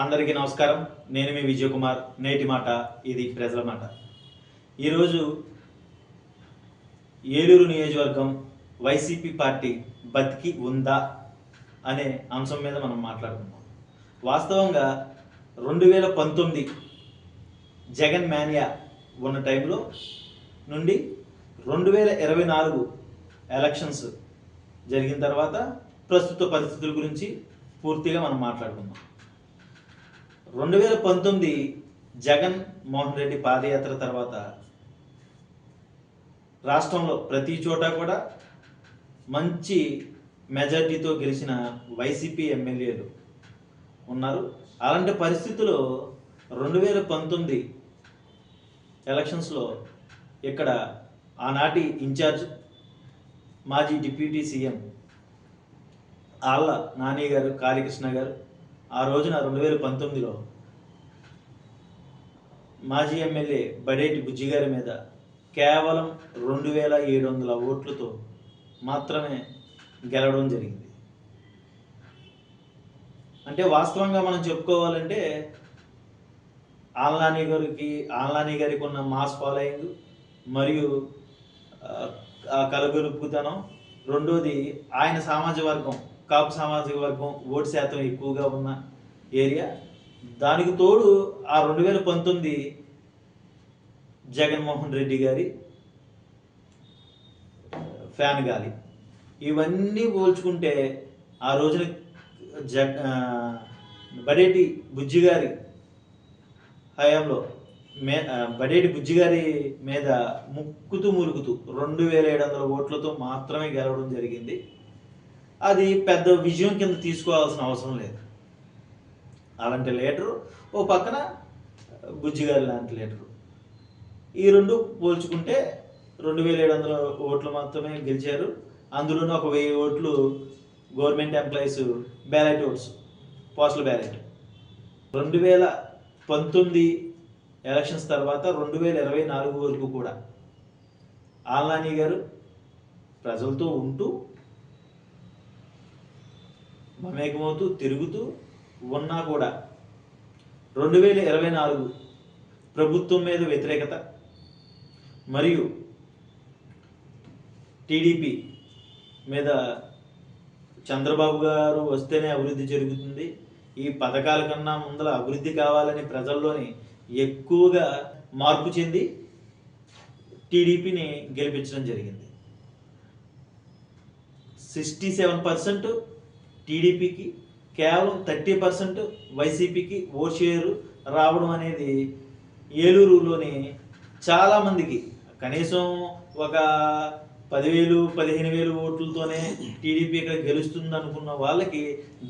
అందరికీ నమస్కారం. నేను మీ విజయ్ కుమార్ నేటి మాట ఇది ప్రజల మాట. ఈరోజు ఏలూరు నియోజకవర్గం వైసీపీ పార్టీ బతికి ఉందా అనే అంశం మీద మనం మాట్లాడుకుందాం. వాస్తవంగా రెండు వేల పంతొమ్మిది జగన్ మేనియా ఉన్న టైంలో నుండి రెండు వేల ఇరవై నాలుగు ఎలక్షన్స్ జరిగిన తర్వాత ప్రస్తుత పరిస్థితుల గురించి పూర్తిగా మనం మాట్లాడుకుందాం. రెండు వేల పంతొమ్మిది జగన్ మోహన్ రెడ్డి పాదయాత్ర తర్వాత రాష్ట్రంలో ప్రతి చోట కూడా మంచి మెజార్టీతో గెలిచిన వైసీపీ ఎమ్మెల్యేలు ఉన్నారు. అలాంటి పరిస్థితుల్లో రెండు వేల పంతొమ్మిది ఎలక్షన్స్లో ఇక్కడ ఆనాటి ఇన్ఛార్జ్ మాజీ డిప్యూటీ సీఎం ఆళ్ళ నాని గారు కాళీకృష్ణ గారు ఆ రోజున రెండు వేల పంతొమ్మిదిలో మాజీ ఎమ్మెల్యే బడేటి బుజ్జి గారి మీద కేవలం రెండు వేల ఏడు వందల ఓట్లతో మాత్రమే గెలవడం జరిగింది. అంటే వాస్తవంగా మనం చెప్పుకోవాలంటే ఆల్నాని గారికి ఆల్నాని గారికి ఉన్న మాస్ ఫాలోయింగ్ మరియు ఆ కలగొలుపుతనం. రెండోది ఆయన సామాజిక వర్గం కాపు సామాజిక వర్గం ఓటు శాతం ఎక్కువగా ఉన్న ఏరియా. దానికి తోడు ఆ రెండు వేల పంతొమ్మిది జగన్మోహన్ రెడ్డి గారి ఫ్యాన్ గాలి. ఇవన్నీ పోల్చుకుంటే ఆ రోజున జగ బడేటి బుజ్జి గారి హయాంలో మే బడేటి బుజ్జి గారి మీద ముక్కుతూ మురుగుతూ రెండు వేల ఏడు వందల ఓట్లతో మాత్రమే గెలవడం జరిగింది. అది పెద్ద విజయం కింద తీసుకోవాల్సిన అవసరం లేదు. అలాంటి లీటరు ఓ పక్కన బుజ్జిగారి లాంటి లీటరు ఈ రెండు పోల్చుకుంటే రెండు వేల ఏడు వందల ఓట్లు మాత్రమే గెలిచారు. అందులోనూ ఒక వెయ్యి ఓట్లు government employees ballot votes postal ballot రెండు వేల పంతొమ్మిది ఎలక్షన్స్ తర్వాత రెండు వేల ఇరవై నాలుగు వరకు కూడా ఆల్నాని గారు ప్రజలతో ఉంటూ మమేకమవుతూ తిరుగుతూ ఉన్నా కూడా రెండు వేల ఇరవై నాలుగు ప్రభుత్వం మీద వ్యతిరేకత మరియు టీడీపీ మీద చంద్రబాబు గారు వస్తేనే అభివృద్ధి జరుగుతుంది. ఈ పథకాల కన్నా ముందర అభివృద్ధి కావాలని ప్రజల్లోని ఎక్కువగా మార్పు చెంది టీడీపీని గెలిపించడం జరిగింది. సిక్స్టీ సెవెన్ పర్సెంట్ టీడీపీకి కేవలం థర్టీ పర్సెంట్ వైసీపీకి ఓట్ షేర్ రావడం అనేది ఏలూరులోని చాలామందికి కనీసం ఒక పదివేలు పదిహేను వేలు ఓట్లతోనే టీడీపీ ఇక్కడ గెలుస్తుంది అనుకున్న వాళ్ళకి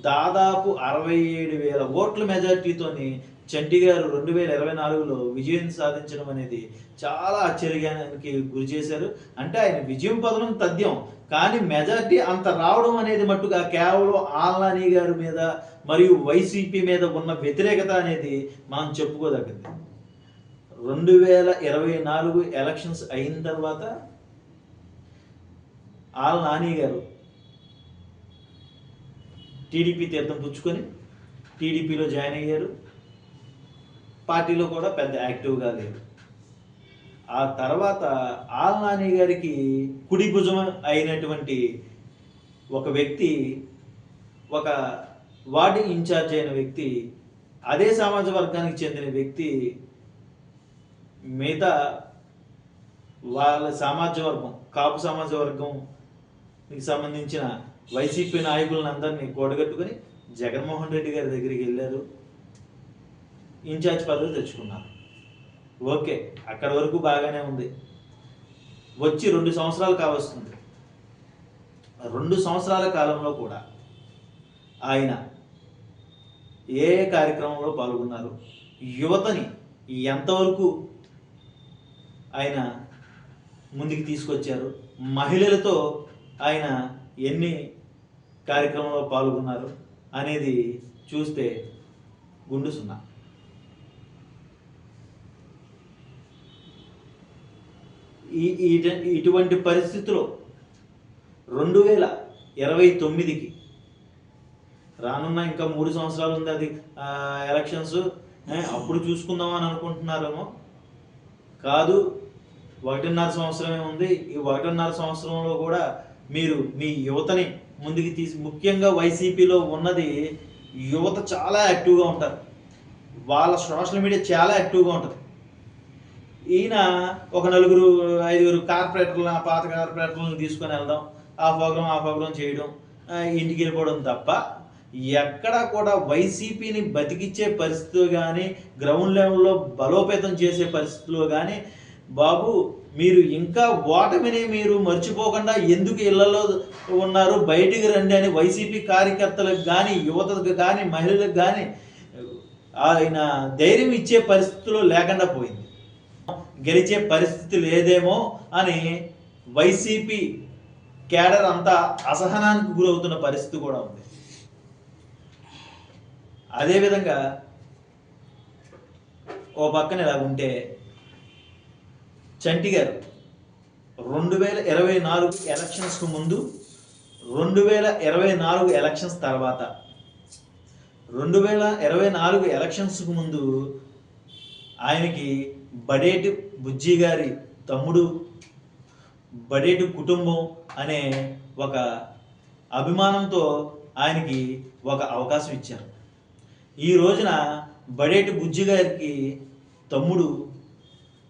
దాదాపు అరవై ఏడు వేల ఓట్ల మెజార్టీతోని చంటి గారు రెండు వేల ఇరవై నాలుగులో విజయం సాధించడం అనేది చాలా ఆశ్చర్యానికి గురి చేశారు. అంటే ఆయన విజయం పదనం తథ్యం కానీ మెజార్టీ అంత రావడం అనేది మట్టుగా కేవలం ఆల్నాని గారి మీద మరియు వైసీపీ మీద ఉన్న వ్యతిరేకత అనేది మనం చెప్పుకోదగ్గది. రెండు వేల ఇరవై నాలుగు ఎలక్షన్స్ అయిన తర్వాత ఆల్ నాని గారు టీడీపీ తీర్థం పుచ్చుకొని టీడీపీలో జాయిన్ అయ్యారు. పార్టీలో కూడా పెద్ద యాక్టివ్గా లేరు ఆ తర్వాత ఆల్ నాని గారికి కుడి భుజం అయినటువంటి ఒక వ్యక్తి ఒక వార్డు ఇన్ఛార్జ్ అయిన వ్యక్తి అదే సమాజ వర్గానికి చెందిన వ్యక్తి మిగతా వాళ్ళ సమాజ వర్గం కాపు సమాజ వర్గంకి సంబంధించిన వైసీపీ నాయకులను అందరినీ కూడగట్టుకొని జగన్మోహన్ రెడ్డి గారి దగ్గరికి వెళ్ళారు. ఇన్ఛార్జ్ పదవి తెచ్చుకున్నారు ఓకే అక్కడ వరకు బాగానే ఉంది. వచ్చి రెండు సంవత్సరాలు కావస్తుంది. రెండు సంవత్సరాల కాలంలో కూడా ఆయన ఏ ఏ కార్యక్రమంలో పాల్గొన్నారు యువతని ఎంతవరకు ఆయన ముందుకు తీసుకొచ్చారు మహిళలతో ఆయన ఎన్ని కార్యక్రమంలో పాల్గొన్నారు అనేది చూస్తే గుండు సున్నా. ఈ ఇటువంటి పరిస్థితిలో రెండు వేల ఇరవై తొమ్మిదికి రానున్న ఇంకా మూడు సంవత్సరాలు ఉంది అది ఎలక్షన్స్. అప్పుడు చూసుకుందాం అని అనుకుంటున్నారేమో. కాదు ఒకటిన్నర సంవత్సరమే ఉంది. ఈ ఒకటిన్నర సంవత్సరంలో కూడా మీరు మీ యువతని ముందుకు తీసి ముఖ్యంగా వైసీపీలో ఉన్నది యువత చాలా యాక్టివ్గా ఉంటారు. వాళ్ళ సోషల్ మీడియా చాలా యాక్టివ్గా ఉంటుంది. ఈయన ఒక నలుగురు ఐదుగురు కార్పొరేటర్లు పాత కార్పొరేటర్లను తీసుకొని వెళ్దాం ఆ ప్రోగ్రామ్ ఆ ప్రోగ్రామ్ చేయడం ఇంటికి వెళ్ళిపోవడం తప్ప ఎక్కడ కూడా వైసీపీని బతికిచ్చే పరిస్థితిలో కానీ గ్రౌండ్ లెవెల్లో బలోపేతం చేసే పరిస్థితిలో కానీ బాబు మీరు ఇంకా ఓటమిని మీరు మర్చిపోకుండా ఎందుకు ఇళ్ళలో ఉన్నారు బయటికి రండి అని వైసీపీ కార్యకర్తలకు కానీ యువతకు కానీ మహిళలకు కానీ ఆయన ధైర్యం ఇచ్చే పరిస్థితిలో లేకుండా పోయింది. గెలిచే పరిస్థితి లేదేమో అని వైసీపీ కేడర్ అంతా అసహనానికి గురవుతున్న పరిస్థితి కూడా ఉంది. అదేవిధంగా ఓ పక్కన ఇలా ఉంటే చంటి గారు రెండు వేల ఇరవై నాలుగు ఎలక్షన్స్కు ముందు రెండు వేల ఇరవై నాలుగు ఎలక్షన్స్ తర్వాత రెండు వేల ఇరవై నాలుగు ఎలక్షన్స్కు ముందు ఆయనకి బడేటి బుజ్జి గారి తమ్ముడు బడేటి కుటుంబం అనే ఒక అభిమానంతో ఆయనకి ఒక అవకాశం ఇచ్చారు. ఈ రోజున బడేటి బుజ్జి గారికి తమ్ముడు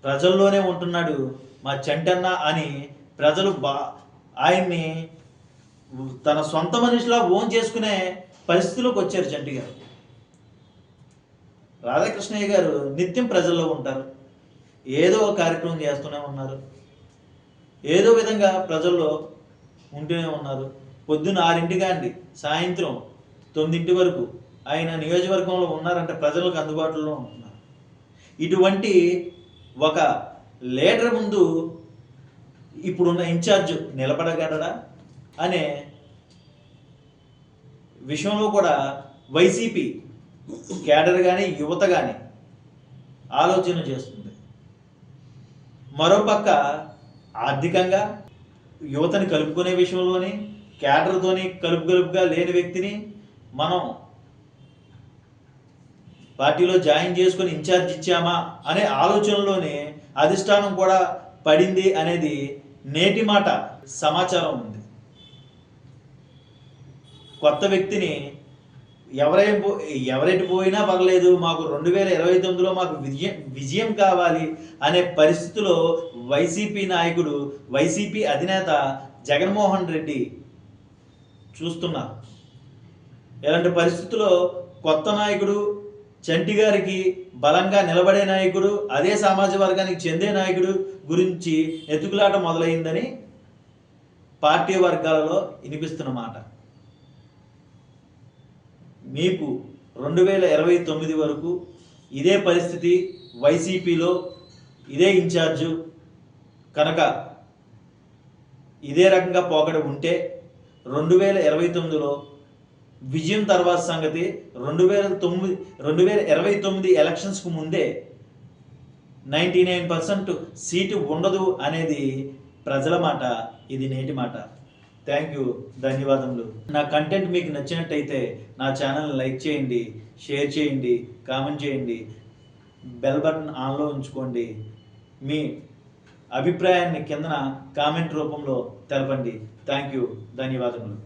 ప్రజల్లోనే ఉంటున్నాడు మా చెంటన్న అని ప్రజలు బా ఆయన్ని తన సొంత మనిషిలా ఓన్ చేసుకునే పరిస్థితిలోకి వచ్చారు చంటి గారు. రాధాకృష్ణయ్య గారు నిత్యం ప్రజల్లో ఉంటారు. ఏదో ఒక కార్యక్రమం చేస్తూనే ఉన్నారు. ఏదో విధంగా ప్రజల్లో ఉంటూనే ఉన్నారు. పొద్దున్న ఆరింటికి అండి సాయంత్రం తొమ్మిదింటి వరకు ఆయన నియోజకవర్గంలో ఉన్నారంటే ప్రజలకు అందుబాటులో ఉంటున్నారు. ఇటువంటి ఒక లీడర్ ముందు ఇప్పుడున్న ఇన్ఛార్జ్ నిలబడగలడా అనే విషయంలో కూడా వైసీపీ క్యాడర్ కానీ యువత కానీ ఆలోచన చేస్తుంది. మరోపక్క ఆర్థికంగా యువతని కలుపుకునే విషయంలోని క్యాడర్తోని కలుపు కలుపుగా లేని వ్యక్తిని మనం పార్టీలో జాయిన్ చేసుకొని ఇన్ఛార్జ్ ఇచ్చామా అనే ఆలోచనలోనే అధిష్టానం కూడా పడింది అనేది నేటి మాట సమాచారం ఉంది. కొత్త వ్యక్తిని ఎవరై ఎవరెటు పోయినా పర్లేదు మాకు రెండు వేల ఇరవై తొమ్మిదిలో మాకు విజయం విజయం కావాలి అనే పరిస్థితిలో వైసీపీ నాయకుడు వైసీపీ అధినేత జగన్మోహన్ రెడ్డి చూస్తున్నారు ఇలాంటి పరిస్థితుల్లో కొత్త నాయకుడు చంటి గారికి బలంగా నిలబడే నాయకుడు అదే సమాజ వర్గానికి చెందే నాయకుడు గురించి ఎతుకులాట మొదలైందని పార్టీ వర్గాలలో వినిపిస్తున్న మాట. మీకు రెండు వేల ఇరవై తొమ్మిది వరకు ఇదే పరిస్థితి వైసీపీలో ఇదే ఇన్ఛార్జు కనుక ఇదే రకంగా పోకడ ఉంటే రెండు వేల ఇరవై తొమ్మిదిలో విజయం తర్వాత సంగతి రెండు వేల తొమ్మిది రెండు వేల ఇరవై తొమ్మిది ఎలక్షన్స్కు ముందే నైంటీ నైన్ పర్సెంట్ సీటు ఉండదు అనేది ప్రజల మాట ఇది నేటి మాట. థ్యాంక్ యూ ధన్యవాదములు. నా కంటెంట్ మీకు నచ్చినట్టయితే నా ఛానల్ లైక్ చేయండి షేర్ చేయండి కామెంట్ చేయండి బెల్ బటన్ ఆన్లో ఉంచుకోండి. మీ అభిప్రాయాన్ని కిందన కామెంట్ రూపంలో తెలపండి. థ్యాంక్ యూ ధన్యవాదములు.